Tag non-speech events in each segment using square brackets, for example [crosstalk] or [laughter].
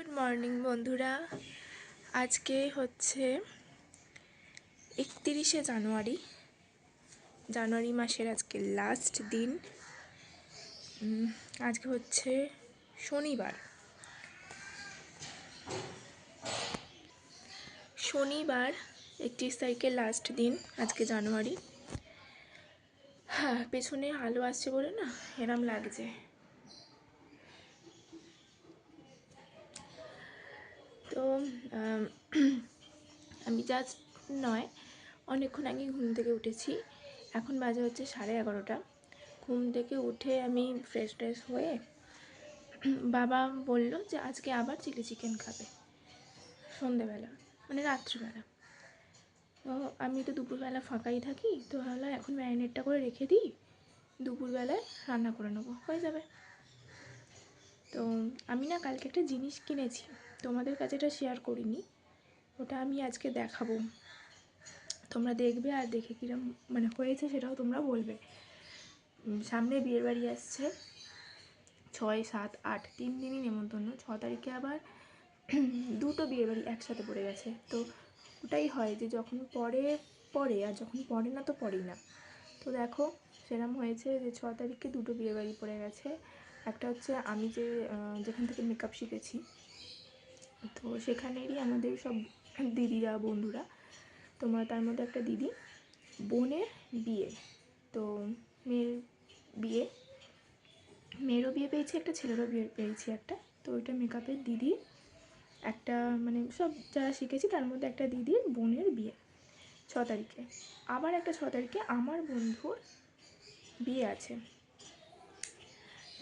Good morning বন্ধুরা। আজকে হচ্ছে একতিরিশে জানুয়ারি। জানুয়ারি মাসের আজকে লাস্ট দিন। আজকে হচ্ছে শনিবার। শনিবার একত্রিশ তারিখের লাস্ট দিন, আজকে জানুয়ারি। হ্যাঁ পেছনে আলো আসছে বলে না? এরম লাগছে। তো, [clears throat] আমি জাস্ট নয়, অনেকক্ষণ আগে ঘুম থেকে উঠেছি। এখন বাজে হচ্ছে সাড়ে এগারোটা। ঘুম থেকে উঠে আমি ফ্রেশ ট্রেশ হয়ে [clears throat] বাবা বলল যে, আজকে আবার চিলি চিকেন খাবে। সন্ধেবেলা মানে রাত্রিবেলা। তো আমি তো দুপুরবেলা ফাঁকাই থাকি, তো ভাবলাম এখন ম্যারিনেটটা করে রেখে দিই, দুপুরবেলায় রান্না করে নেব। হয়ে যাবে। তো আমি না কালকে একটা জিনিস কিনেছি। তোমাদের কাছে এটা শেয়ার করিনি। ওটা আমি আজকে দেখাবো। তোমরা দেখবে আর দেখে কিরম মানে হয়েছে সেটাও তোমরা বলবে। সামনে বিয়ের বাড়ি আসছে। ছয়, সাত, আট, তিন দিনই নেমন্তন্ন। ছ তারিখে আবার দুটো বিয়ে বাড়ি একসাথে পড়ে গেছে। তো ওটাই হয় যে যখন পরে পরে আর যখন পড়ে না তো পড়েই না। তো দেখো, সেরম হয়েছে যে ছ তারিখে দুটো বিয়ে বাড়ি পড়ে গেছে। একটা হচ্ছে আমি যে যেখান থেকে মেকআপ শিখেছি তো সেখানেরই আমাদের সব দিদিরা, বন্ধুরা, তোমার তার মধ্যে একটা দিদি, বোনের বিয়ে। তো মেয়ের বিয়ে, মেয়েরও বিয়ে পেয়েছি একটা, ছেলেরও বিয়ে পেয়েছি একটা। তো ওইটা মেকআপের দিদি, একটা মানে সব যারা শিখেছি তার মধ্যে একটা দিদির বোনের বিয়ে ছ তারিখে। আবার একটা ছ তারিখে আমার বন্ধুর বিয়ে আছে।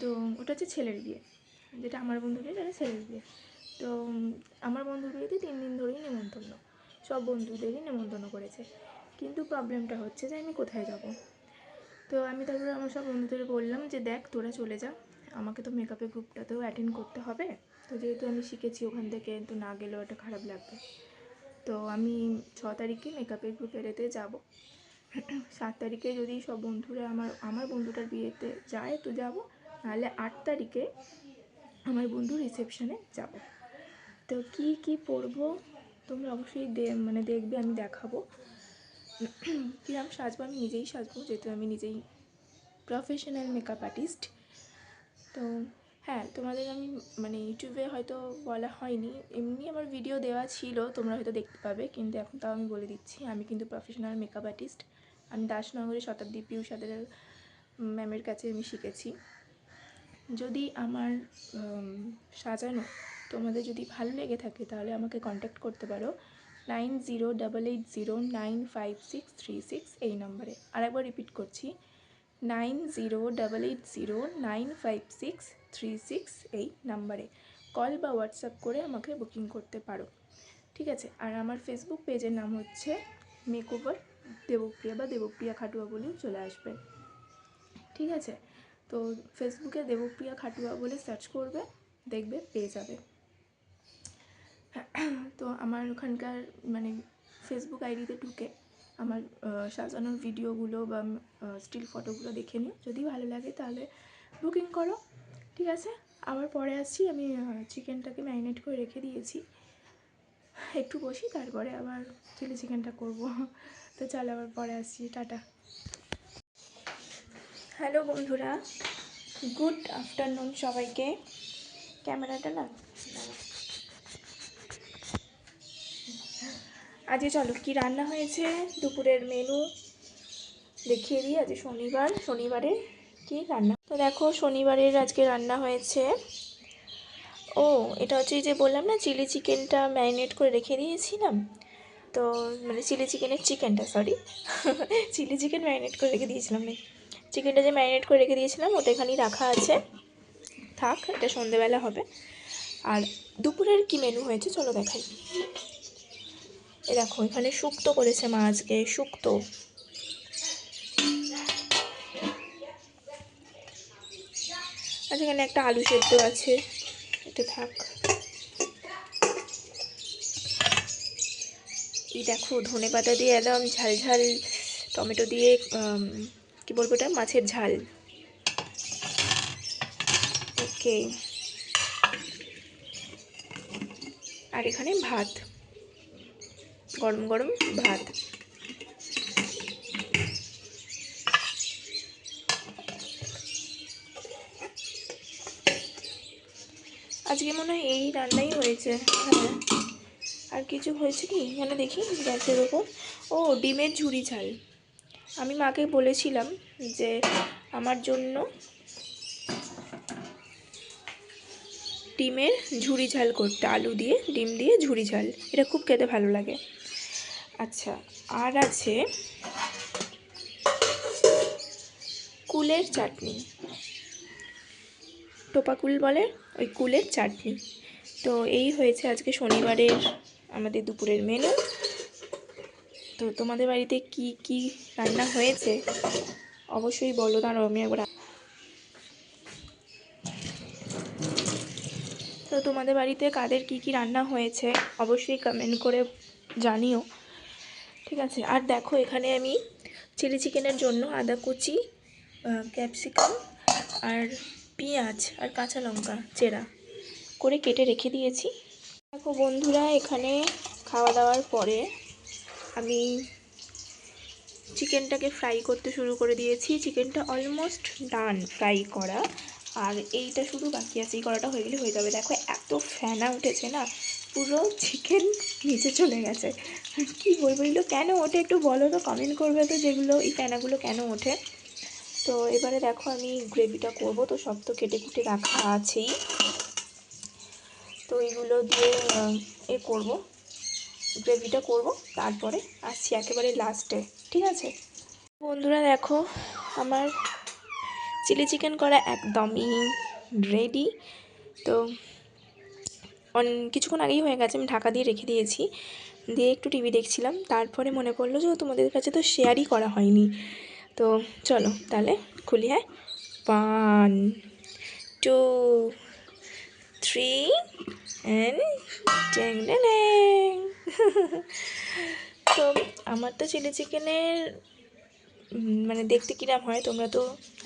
তো ওটা হচ্ছে ছেলের বিয়ে, যেটা আমার বন্ধুর বিয়ে সেটা ছেলের বিয়ে। তো আমার বিয়েতে তিন দিন ধরেই নেমন্তন্ন। সব বন্ধুদেরই নেমন্তন্ন করেছে। কিন্তু প্রবলেমটা হচ্ছে যে আমি কোথায় যাব? তো আমি তারপরে আমার সব বন্ধুদের বললাম যে, দেখ, তোরা চলে যা। আমাকে তো মেকআপের গ্রুপটাতেও অ্যাটেন্ড করতে হবে। তো যেহেতু আমি শিখেছি ওখান থেকে, তো না গেলেও এটা খারাপ লাগবে। তো আমি ছ তারিখে মেকআপের গ্রুপের এতে যাব। সাত তারিখে যদি সব বন্ধুরা আমার আমার বন্ধুটার বিয়েতে যায়, তো যাব। নাহলে আট তারিখে আমার বন্ধুর রিসেপশনে যাব। তো কি কি পরবো? তোমরা অবশ্যই মানে দেখবে, আমি দেখাবো। কিরম সাজবো? আমি নিজেই সাজবো, যেহেতু আমি নিজেই প্রফেশনাল মেকআপ আর্টিস্ট তো হ্যাঁ তোমাদের আমি মানে ইউটিউবে হয়তো বলা হয়নি। এমনি আমার ভিডিও দেওয়া ছিল, তোমরা হয়তো দেখতে পাবে, কিন্তু এখন তাও আমি বলে দিচ্ছি, আমি কিন্তু প্রফেশনাল মেকআপ আর্টিস্ট আমি দাসনগরে শতাব্দী পিউষ সাদের ম্যামের কাছে আমি শিখেছি। যদি আমার সাজানো তোমাদের যদি ভালো লেগে থাকে তাহলে আমাকে কন্ট্যাক্ট করতে পারো। Nine zero double eight zero nine five six three six এই নম্বরে। আরেকবার রিপিট করছি। Nine zero double eight zero nine five six three six এই নাম্বারে। কল বা হোয়াটসঅ্যাপ করে আমাকে বুকিং করতে পারো। ঠিক আছে? আর আমার ফেসবুক পেজের নাম হচ্ছে মেকওভার দেবপ্রিয়া বা দেবপ্রিয়া খাটুয়া বলেও চলে আসবে। ঠিক আছে? তো ফেসবুকে দেবপ্রিয়া খাটুয়া বলে সার্চ করবে, দেখবে, পেয়ে যাবে। তো আমার ওখানকার মানে ফেসবুক আইডিতে ঢুকে আমার সাজানোর ভিডিওগুলো বা স্টিল ফটোগুলো দেখে নিও। যদি ভালো লাগে তাহলে বুকিং করো, ঠিক আছে? আবার পরে আসছি, আমি চিকেনটাকে ম্যারিনেট করে রেখে দিয়েছি। একটু বসি, তারপরে আবার চিলি চিকেনটা করব। তো চল আবার পরে আসছি, টাটা। হ্যালো বন্ধুরা, গুড আফটারনুন সবাইকে। ক্যামেরাটা না? আজকে চলো, কি রান্না হয়েছে? দুপুরের মেনু দেখিয়ে দিই আজ শনিবার। শনিবারে কি রান্না? তো দেখো, শনিবারের আজকে রান্না হয়েছে। ও, এটা হচ্ছে যে বললাম না চিলি চিকেনটা ম্যারিনেট করে রেখে দিয়েছিলাম। তো মানে চিলি চিকেনের চিকেনটা সরি চিলি চিকেন ম্যারিনেট করে রেখে দিয়েছিলাম। চিকেনটা যে ম্যারিনেট করে রেখে দিয়েছিলাম, ওটা এখানেই রাখা আছে। থাক, এটা সন্ধেবেলা হবে। আর দুপুরের কি মেনু হয়েছে, চলো দেখাই। এ দেখো, এখানে শুক্তো করেছে মা আজকে, শুক্তো। আচ্ছা এখানে একটা আলু সেদ্ধ আছে, এটা থাক। দেখো ধনে পাতা দিয়ে একদম ঝাল ঝাল টমেটো দিয়ে কি বলব এটা? মাছের ঝাল। ওকে। আর এখানে ভাত। গরম গরম ভাত। আজকে মনে হয় এই রান্নাই হয়েছে। হ্যাঁ। আর কিছু হয়েছে কি? এখানে দেখি, গ্যাসের ওপর। ও, ডিমের ঝুড়ি ঝাল। আমি মাকে বলেছিলাম যে আমার জন্য ডিমের ঝুড়ি ঝাল করতে, আলু দিয়ে, ডিম দিয়ে ঝুড়ি ঝাল। এটা খুব খেতে ভালো লাগে। আচ্ছা আর আছে কুলের চাটনি। টোপা কুল বলে ওই কুলের চাটনি। তো এই হয়েছে আজকে শনিবারের আমাদের দুপুরের মেনু তো তোমাদের বাড়িতে কি কি রান্না হয়েছে? অবশ্যই বলো, দাঁড়াও, আমি একবার তো তোমাদের বাড়িতে কাদের কি কি রান্না হয়েছে? অবশ্যই কমেন্ট করে জানিও। ঠিক আছে, আর দেখো, এখানে আমি চিলি চিকেনের জন্য আদা কুচি ক্যাপসিকাম আর পেঁয়াজ আর কাঁচা লঙ্কা চেরা করে কেটে রেখে দিয়েছি। দেখো বন্ধুরা, এখানে খাওয়া দাওয়ার পরে আমি চিকেনটাকে ফ্রাই করতে শুরু করে দিয়েছি। চিকেনটা অলমোস্ট ডান ফ্রাই করা। আর এইটা শুধু বাকি আছে এই করাটা হয়ে গেলে হয়ে যাবে। দেখো, এত ফ্যানা উঠেছে না, পুরো চিকেন নিচে চলে গেছে। কি বলব, এগুলো কেন ওঠে একটু বলো তো কমেন্ট করবে তো যেগুলো, এই ফ্যানাগুলো কেন ওঠে। তো এবারে দেখো, আমি গ্রেভিটা করব, তো সব তো কেটে কুটে রাখা আছেই। তো এগুলো দিয়ে এ করব। গ্রেভিটা করব, তারপরে আসছি একেবারে লাস্টে ঠিক আছে? বন্ধুরা দেখো, আমার চিলি চিকেন করা একদমই রেডি তো অন, কিছুক্ষণ আগেই হয়ে গেছে, আমি ঢাকা দিয়ে রেখে দিয়েছি, দিয়ে একটু টিভি দেখছিলাম, তারপরে মনে পড়ল যে তোমাদের কাছে তো শেয়ারই করা হয়নি, তো চলো তাহলে খুলি হ্যাঁ? ওয়ান টু থ্রি অ্যান্ড ট্যাং ট্যাং তো আমার তো চিলি চিকেনের মানে দেখতে কিরাম হয় তোমরা তো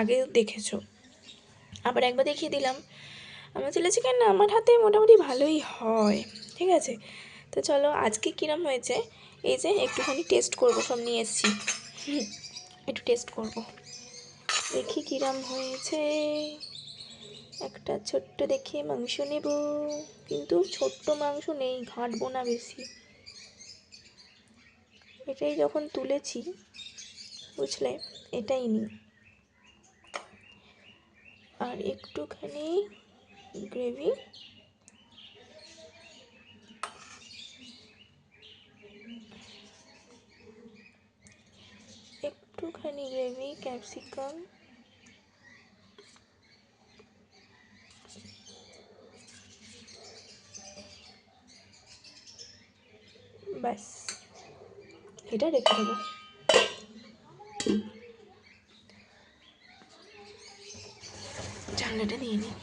আগে দেখেছ। আবার একবার দেখিয়ে দিলাম। আমার চিলি চিকেন আমার হাতে মোটামুটি ভালোই হয়, ঠিক আছে? তো চলো, আজকে কিরাম হয়েছে? এই যে একটুখানি টেস্ট করব, সব নিয়ে এসেছি। একটু টেস্ট করব। দেখি কিরাম হয়েছে। একটা ছোট্ট দেখে মাংস নেব। কিন্তু ছোট্ট মাংস নেই, ঘাঁটবো না বেশি। এটাই যখন তুলেছি, বুঝলে? এটাই নিই। আর একটুখানি গ্রেভি। একটুখানি গ্রেভি, ক্যাপসিকাম। ব্যাস। এটা রেখে দেবো জানলাটা দিয়ে নিই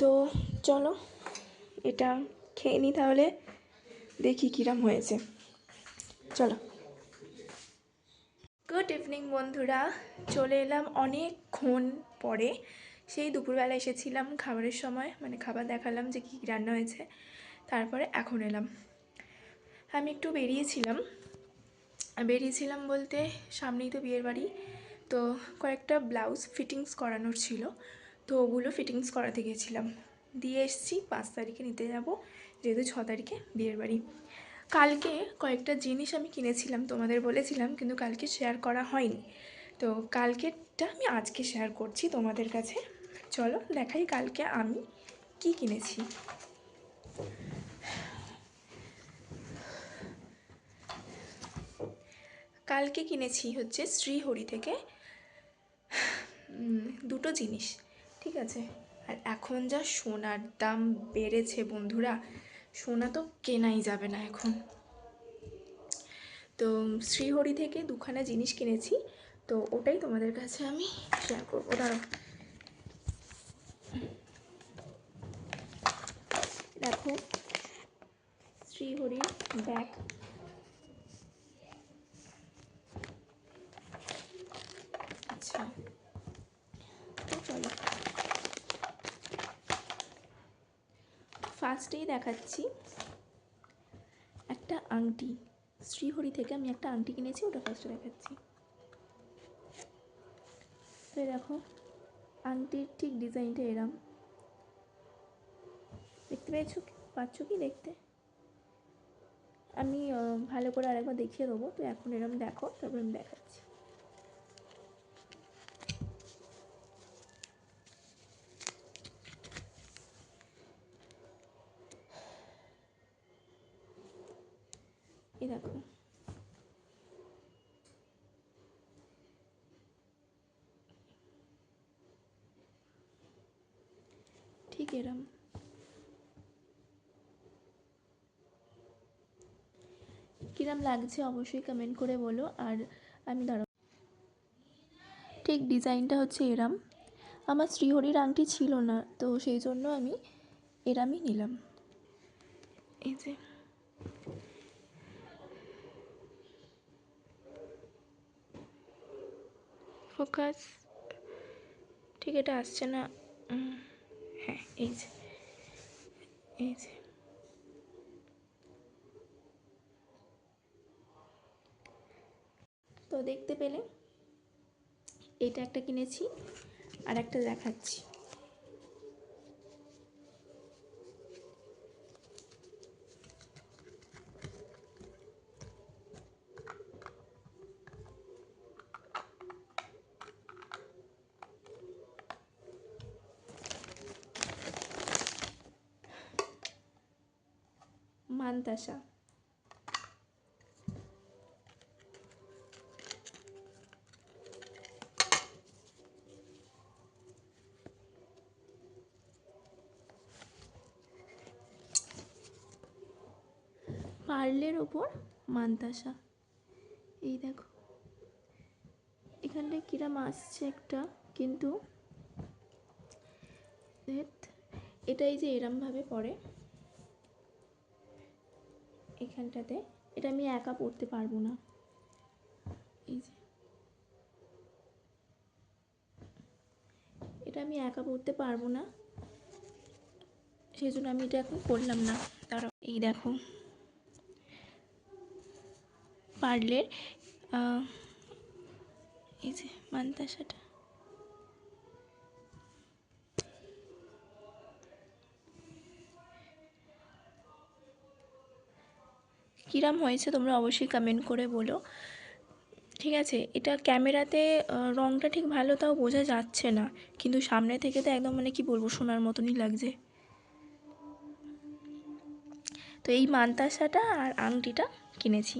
তো চলো, এটা খেয়ে নিই তাহলে, দেখি কিরাম হয়েছে। চলো। গুড ইভিনিং বন্ধুরা, চলে এলাম অনেকক্ষণ পরে সেই দুপুরবেলা এসেছিলাম খাবারের সময় মানে খাবার দেখালাম যে কী রান্না হয়েছে, তারপরে এখন এলাম। আমি একটু বেরিয়েছিলাম বেরিয়েছিলাম বলতে সামনেই তো বিয়ের বাড়ি, তো কয়েকটা ব্লাউজ ফিটিংস করানোর ছিল, তো ওগুলো ফিটিংস করাতে গিয়েছিলাম দিয়ে এসেছি, পাঁচ তারিখে নিতে যাব, যেহেতু ছ তারিখে বিয়ের বাড়ি। কালকে কয়েকটা জিনিস আমি কিনেছিলাম, তোমাদের বলেছিলাম, কিন্তু কালকে শেয়ার করা হয়নি। তো কালকেরটা আমি আজকে শেয়ার করছি তোমাদের কাছে। চলো দেখাই কালকে আমি কি কিনেছি। কালকে কিনেছি হচ্ছে শ্রীহরি থেকে দুটো জিনিস, ঠিক আছে? আর এখন যা সোনার দাম বেড়েছে বন্ধুরা, সোনা তো কেনাই যাবে না এখন। তো শ্রীহরি থেকে দুখানা জিনিস কিনেছি তো ওটাই তোমাদের কাছে আমি শেয়ার করব। দাঁড়াও। দেখো, শ্রীহরির ব্যাগ। আচ্ছা তো চলো। ফার্স্টেই দেখাচ্ছি একটা আংটি। শ্রীহরি থেকে আমি একটা আংটি কিনেছি, ওটা ফার্স্টে দেখাচ্ছি। তো দেখো আংটির ঠিক ডিজাইনটা এরম। দেখতে পেয়েছ? পাচ্ছ কি দেখতে? আমি ভালো করে আরেকবার দেখিয়ে দেবো। তো এখন এরম দেখো, তারপর আমি দেখাচ্ছি। এই দেখো ঠিক এরম কিরম লাগছে অবশ্যই কমেন্ট করে বলো, আর আমি দাঁড়াও ঠিক ডিজাইনটা হচ্ছে এরাম। আমার শ্রীহরির আংটি ছিল না, তো সেই জন্য আমি এরামই নিলাম। এই যে। ফোকাস ঠিক, এটা আসছে না। হ্যাঁ এই যে। এই যে। তো দেখতে পেলে এটা একটা কিনেছি আর একটা দেখাচ্ছি। মানতাসা। পার্লের ওপর মানতাসা। এই দেখো। এখানটায় কিরাম আসছে একটা কিন্তু ধ্যাৎ, এটা এই যে এরমভাবে পড়ে এখানটাতে এটা আমি একা পড়তে পারব না। এই যে। এটা আমি একা পড়তে পারব না সেই জন্য আমি এটা এখন করলাম না। দাঁড়াও এই দেখো। পার্লের এই যে মান্তাসাটা। কিরাম হয়েছে তোমরা অবশ্যই কমেন্ট করে বলো। ঠিক আছে, এটা ক্যামেরাতে রংটা ঠিক ভালো তাও বোঝা যাচ্ছে না, কিন্তু সামনে থেকে তো একদম মানে কি বলব, সোনার মতনই লাগছে। তো এই মান্তাসাটা আর আংটিটা কিনেছি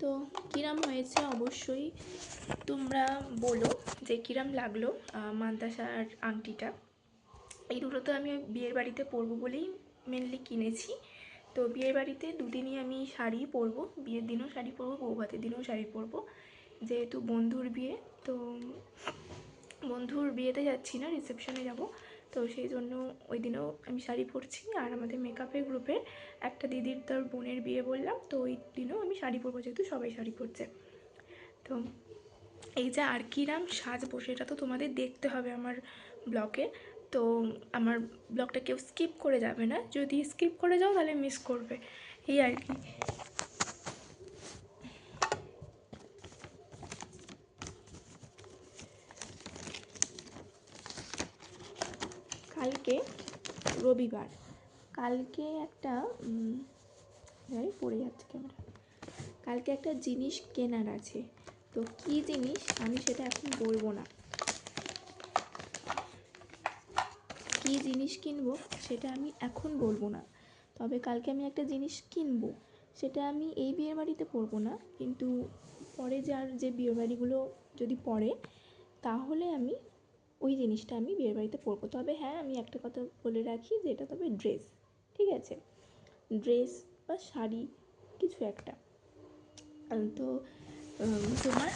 তো কিরাম হয়েছে অবশ্যই তোমরা বলো যে কিরাম লাগল মান্তাসার আংটিটা। এই দুটো তো আমি বিয়ের বাড়িতে পরবো বলেই মেনলি কিনেছি। তো বিয়ের বাড়িতে দুদিনই আমি শাড়ি পরবো, বিয়ের দিনও শাড়ি পরবো, বৌভাতের দিনও শাড়ি পরবো। যেহেতু বন্ধুর বিয়ে, তো বন্ধুর বিয়েতে যাচ্ছি না রিসেপশনে যাব। তো সেই জন্য ওই দিনও আমি শাড়ি পরছি আর আমাদের মেকআপের গ্রুপের একটা দিদির তার বোনের বিয়ে বললাম, তো ওই দিনও আমি শাড়ি পরবো যেহেতু সবাই শাড়ি পরছে। তো এই যে আর কিরাম সাজবো সেটা তো তোমাদের দেখতে হবে আমার ব্লগে। তো আমার ব্লগটা কেউ স্কিপ করে যাবে না, যদি স্কিপ করে যাও তাহলে মিস করবে। এই আর কি। কালকে, রবিবার। কালকে একটা যাই পড়ে যাচ্ছে ক্যামেরা কালকে একটা জিনিস কেনার আছে। তো কী জিনিস আমি সেটা এখন বলব না। কী জিনিস কিনবো সেটা আমি এখন বলব না। তবে কালকে আমি একটা জিনিস কিনবো, সেটা আমি এই বিয়ে বাড়িতে পরবো না। কিন্তু পরে যার যে বিয়ে বাড়িগুলো যদি পড়ে তাহলে আমি ওই জিনিসটা আমি বিয়ে বাড়িতে পরবো। তবে হ্যাঁ আমি একটা কথা বলে রাখি যে এটা তবে ড্রেস, ঠিক আছে? ড্রেস বা শাড়ি কিছু একটা। তো তোমার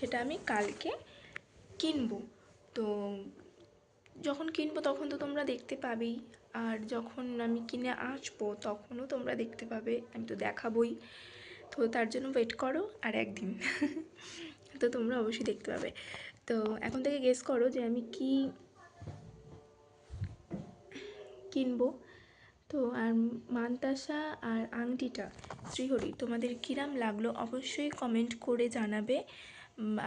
সেটা আমি কালকে কিনবো। তো, যখন কিনবো তখন তো তোমরা দেখতে পাবেই। আর যখন আমি কিনে আসব তখনও তোমরা দেখতে পাবে। আমি তো দেখাবই। তো তার জন্য ওয়েট করো আর একদিন। [laughs] তো তোমরা অবশ্যই দেখতে পাবে। তো এখন থেকে গেস করো যে আমি কি কিনবো। তো আর মানতাসা আর আংটিটা, শ্রীহরি, তোমাদের কিরাম লাগল অবশ্যই কমেন্ট করে জানাবে।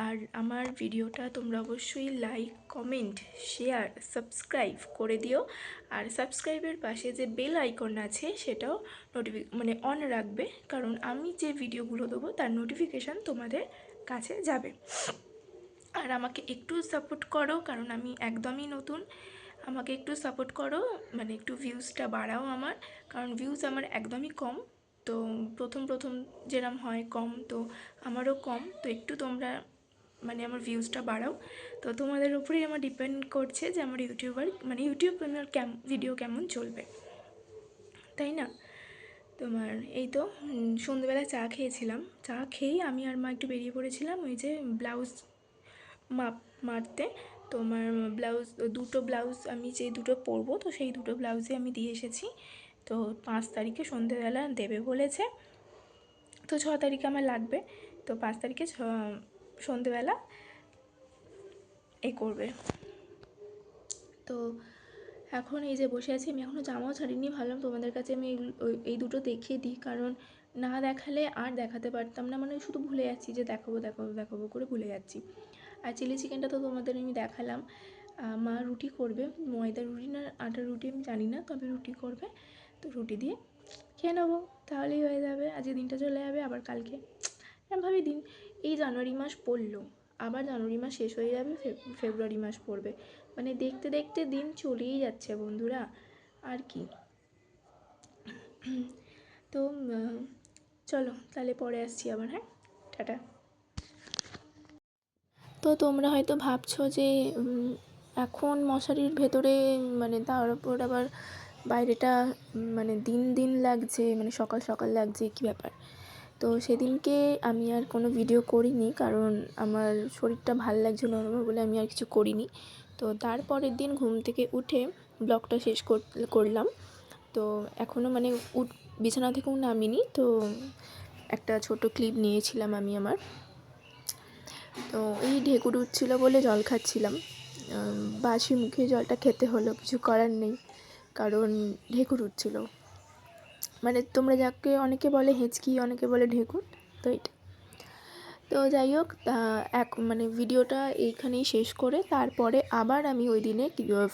আর আমার ভিডিওটা তোমরা অবশ্যই লাইক কমেন্ট শেয়ার সাবস্ক্রাইব করে দিও। আর সাবস্ক্রাইবের পাশে যে বেল আইকন আছে সেটাও নোটিফি মানে অন রাখবে। কারণ আমি যে ভিডিওগুলো দেবো তার নোটিফিকেশান তোমাদের কাছে যাবে। আর আমাকে একটু সাপোর্ট করো, কারণ আমি একদমই নতুন। আমাকে একটু সাপোর্ট করো মানে একটু ভিউজটা বাড়াও আমার, কারণ ভিউজ আমার একদমই কম। তো প্রথম প্রথম যেরম হয় কম, তো আমারও কম। তো একটু তোমরা মানে আমার ভিউজটা বাড়াও। তো তোমাদের উপরেই আমার ডিপেন্ড করছে যে আমার ইউটিউবার মানে ইউটিউব আমার কেম ভিডিও কেমন চলবে। তাই না? তোমার এই তো সন্ধ্যেবেলা চা খেয়েছিলাম। চা খেয়েই আমি আর মা একটু বেরিয়ে পড়েছিলাম, ওই যে ব্লাউজ মাপ মারতে। তোমার ব্লাউজ, দুটো ব্লাউজ আমি যে দুটো পরবো, তো সেই দুটো ব্লাউজে আমি দিয়ে এসেছি। তো পাঁচ তারিখে সন্ধেবেলা দেবে বলেছে। তো ছ তারিখে আমার লাগবে। তো পাঁচ তারিখে ছ, সন্ধেবেলা এ করবে। তো এখন এই যে বসে আছি, আমি এখনও জামাও ছাড়িনি, ভাবলাম তোমাদের কাছে আমি এই- দুটো দেখিয়ে দিই। কারণ না দেখালে আর দেখাতে পারতাম না। মানে শুধু ভুলে যাচ্ছি যে দেখাবো দেখাবো দেখাবো করে ভুলে যাচ্ছি। আর চিলি চিকেনটা তো তোমাদের আমি দেখালাম। মা রুটি করবে, ময়দা রুটি না আটার রুটি আমি জানি না, তবে রুটি করবে। তো রুটি দিয়ে খেয়ে নেব, তাহলেই হয়ে যাবে। আজকে দিনটা চলে যাবে, আবার কালকে। এরমভাবে দিন। এই জানুয়ারি মাস পড়ল, আবার জানুয়ারি মাস শেষ হয়ে যাবে, ফেব- ফেব্রুয়ারি মাস পড়বে। মানে দেখতে দেখতে দিন চলেই যাচ্ছে বন্ধুরা, আর কি। তো চলো, তাহলে পরে আসছি আবার হ্যাঁ? টাটা। তো তোমরা হয়তো ভাবছ যে এখন মশারির ভেতরে মানে তার উপর আবার বাইরেটা মানে দিন দিন লাগছে মানে সকাল সকাল লাগছে, কী ব্যাপার? তো সেদিনকে আমি আর কোনো ভিডিও করিনি, কারণ আমার শরীরটা ভালো লাগছে না বলে আমি আর কিছু করিনি। তো তারপরের দিন ঘুম থেকে উঠে ব্লগটা শেষ কর- করলাম। তো এখনও মানে উঠ, বিছানা থেকেও নামিনি, তো একটা ছোট ক্লিপ নিয়েছিলাম আমি আমার। তো এই ঢেকুর উঠছিল বলে জল খাচ্ছিলাম। বাসি মুখে জলটা খেতে হলো, কিছু করার নেই, কারণ ঢেকুর উঠছিল। মানে তোমরা যাকে, অনেকে বলে হেঁচকি, অনেকে বলে ঢেকুর, তো এটা তো যাই হোক এক মানে ভিডিওটা এইখানেই শেষ করে, তারপরে আবার আমি ওই দিনে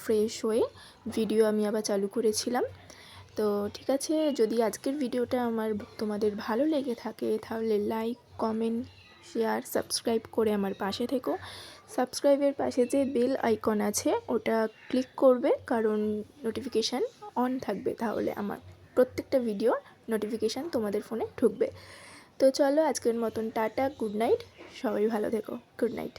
ফ্রেশ হয়ে ভিডিও আমি আবার চালু করেছিলাম। তো ঠিক আছে, যদি আজকের ভিডিওটা আমার তোমাদের ভালো লেগে থাকে, তাহলে লাইক কমেন্ট শেয়ার সাবস্ক্রাইব করে আমার পাশে থেকো। সাবস্ক্রাইবের পাশে যে বেল আইকন আছে, ওটা ক্লিক করবে, কারণ নোটিফিকেশান অন থাকবে। তাহলে আমার প্রত্যেকটা ভিডিও নোটিফিকেশান তোমাদের ফোনে ঢুকবে। তো চলো আজকের মতন টাটা গুড নাইট সবাই ভালো থেকো গুড নাইট